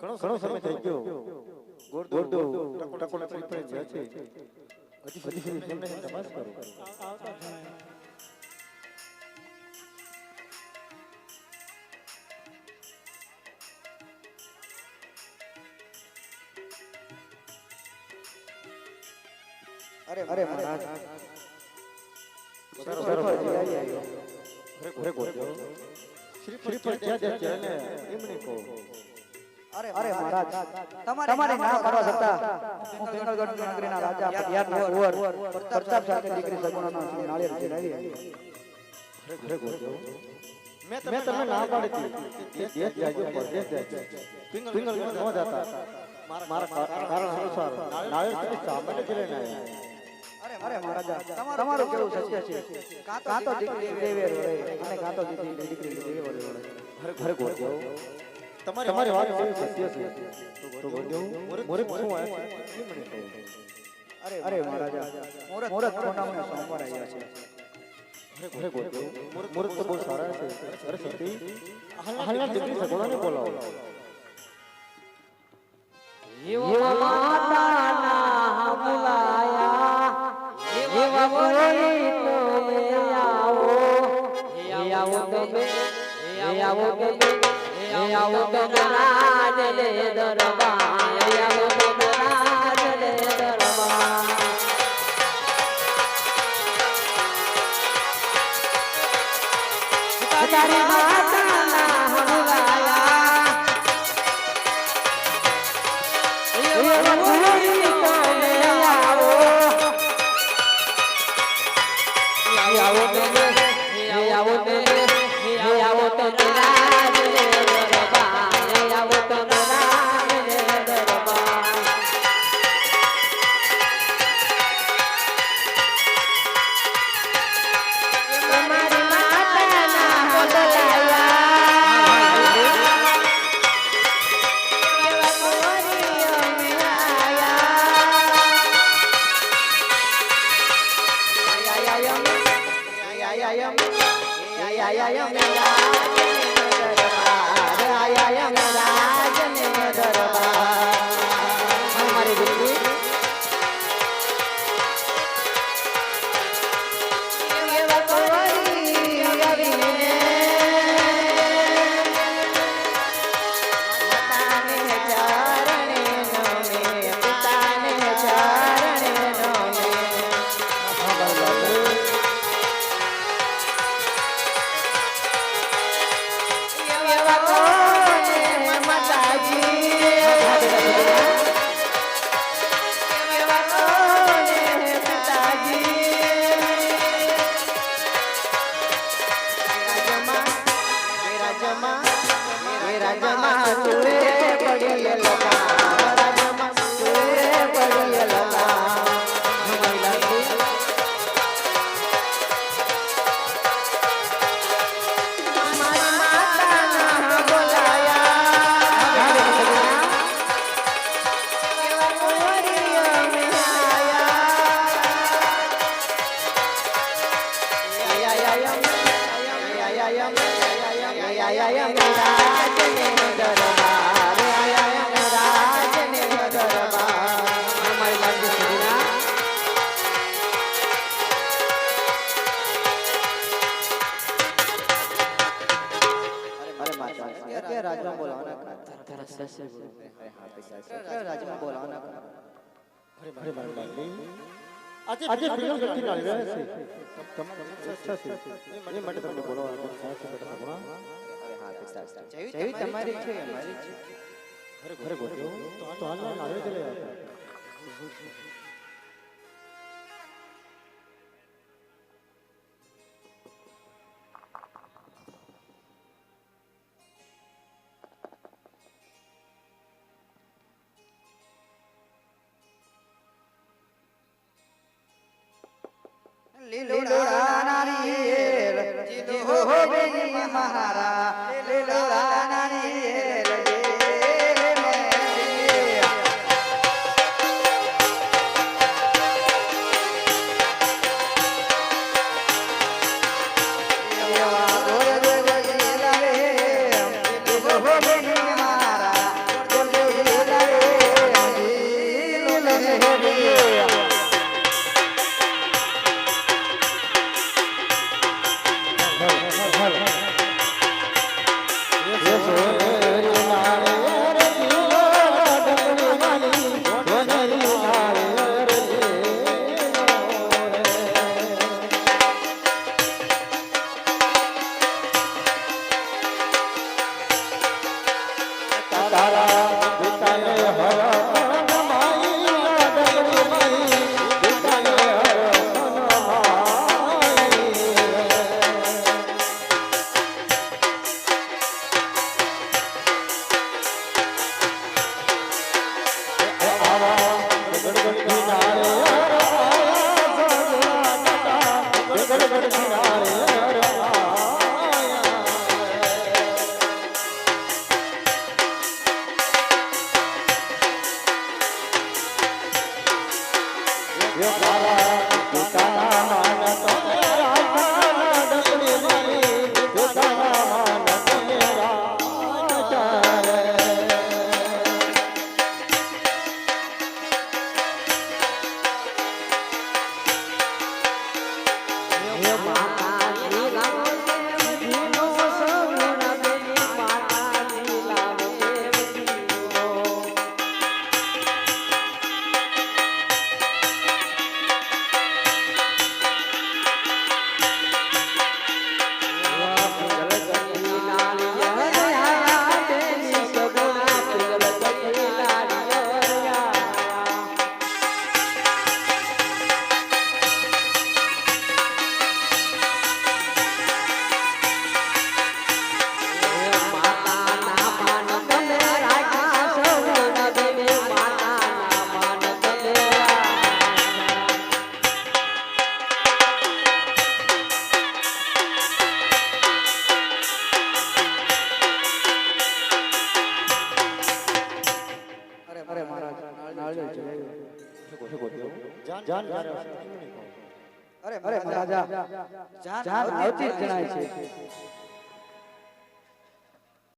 ઘણો ઘણો સમય થઈ ગયો. છે. હજી હજી સુધી તપાસ કરો. અરે અરે મહારાજ. સરસ સરસ સારો ફરજી આવી આવ્યો. ઘરે ગોરડો શ્રીફળ જ્યાં જ્યાં છે ને એમને કહો અરે મહારાજ તમારે ના કરવા છતાં હું પિંગળગઢ નગરીના રાજા પટિયારના ઓર પ્રતાપ સાથે દીકરી સગુણાનો શ્રી નાળિયેર ચડાવી ઘરે ગોરડો મેં તમને ના પાડી હતી. કે દેશ જાજો પરદેશ જાજો પિંગલ ન જતા. મારા કારણ અનુસાર નાળિયેર સામાન્ય જ રહેના આવ્યા અરે મહારાજા તમારું કેવું સત્ય છે કાં તો દીકરી દેવે રોડે અને કાં તો દીકરી દીકરી દેવે રોડે ઘર ઘર ઘરે ગોરડો તમારી વાત કેવી સત્ય છે તો ગોરડો મોરે શું આવ્યા છે મને કહો અરે મહારાજા મુહૂર્ત પૂનમને સોમવાર આવ્યા છે ઘરે ગોરડો મુહૂર્ત તો બહુ સારા છે અરે સતી હાલના દીકરી સગુણાને બોલાવો એવા આવો તમે હે આવો તમે હે આવો તમે રાજ લે દરબાર હે આવો તમે રાજ લે દરબાર. તારી માતાના બુલાયા એવા બોલી તમે આવો. આવો તમે આવો તો આવો તમે અરે અરે હા પૈસા છે અત્યારે રાજમાં બોલાવાના અરે મારી લાડલી આજે પિંગલગઢથી નાળી રહ્યા છે તમારી ઈચ્છા છે એ માટે તમને બોલાવવા સાહેબ બેટા સગુણા અરે હા પૈસા છે જેવી તમારી છે અમારી છે ઘરે ઘરે ગોરડો તો હાલના નાળિયેર જ લઈ આવ્યા લીલોડા નારિયેળ જીલો હો બેની મહારા Yeah, ચાલ્યો ચાલ્યો અરે અરે મહારાજા જાન આવતી જણાય છે.